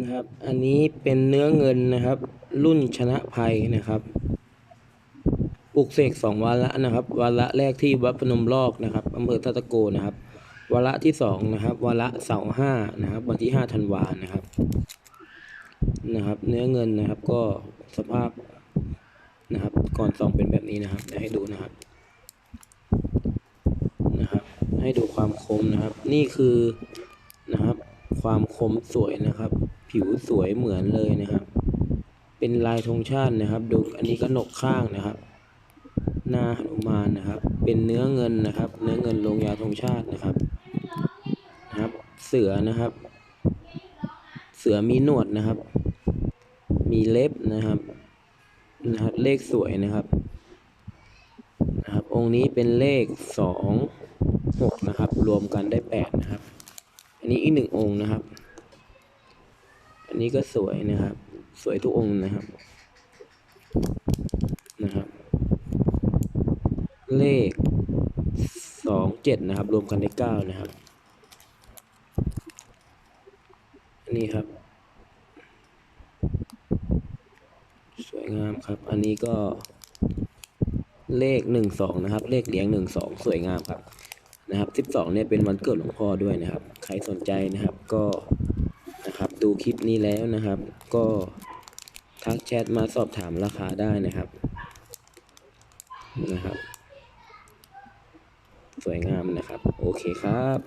นะครับ อันนี้เป็นเนื้อเงินนะครับ รุ่นชนะภัยนะครับ ปลุกเสกสองวาระนะครับ วาระแรกที่วัดพนมลอกนะครับอำเภอท่าตะโกนะครับ วาระที่สองนะครับ วาระเสาร์ห้านะครับ วันที่ห้าธันวานะครับนะครับ เนื้อเงินนะครับก็สภาพนะครับ ก่อนส่องเป็นแบบนี้นะครับให้ดูนะครับนะครับ ให้ดูความคมนะครับ นี่คือ ความคมสวยนะครับ ผิวสวยเหมือนเลยนะครับ เป็นลายธงชาตินะครับ ดูอันนี้ก็หนกข้างนะครับ หน้าหนุมานนะครับ เป็นเนื้อเงินนะครับ เนื้อเงินลงยาธงชาตินะครับนะครับ เสือนะครับ เสือมีหนวดนะครับ มีเล็บนะครับนะครับเลขสวยนะครับนะครับ องค์นี้เป็นเลขสองหกนะครับ รวมกันได้แปดนะครับ อันนี้อีกหนึ่งองค์นะครับ อันนี้ก็สวยนะครับ สวยทุกองค์นะครับ นะครับ เลขสองเจ็ดนะครับ รวมกันได้เก้านะครับ อันนี้ครับ สวยงามครับ อันนี้ก็เลขหนึ่งสองนะครับ เลขเหลียงหนึ่งสองสวยงามครับ นะครับสิบสองเนี่ยเป็นวันเกิดหลวงพ่อด้วยนะครับ ใครสนใจนะครับก็นะครับดูคลิปนี้แล้วนะครับ ก็ทักแชทมาสอบถามราคาได้นะครับนะครับ สวยงามนะครับ โอเคครับ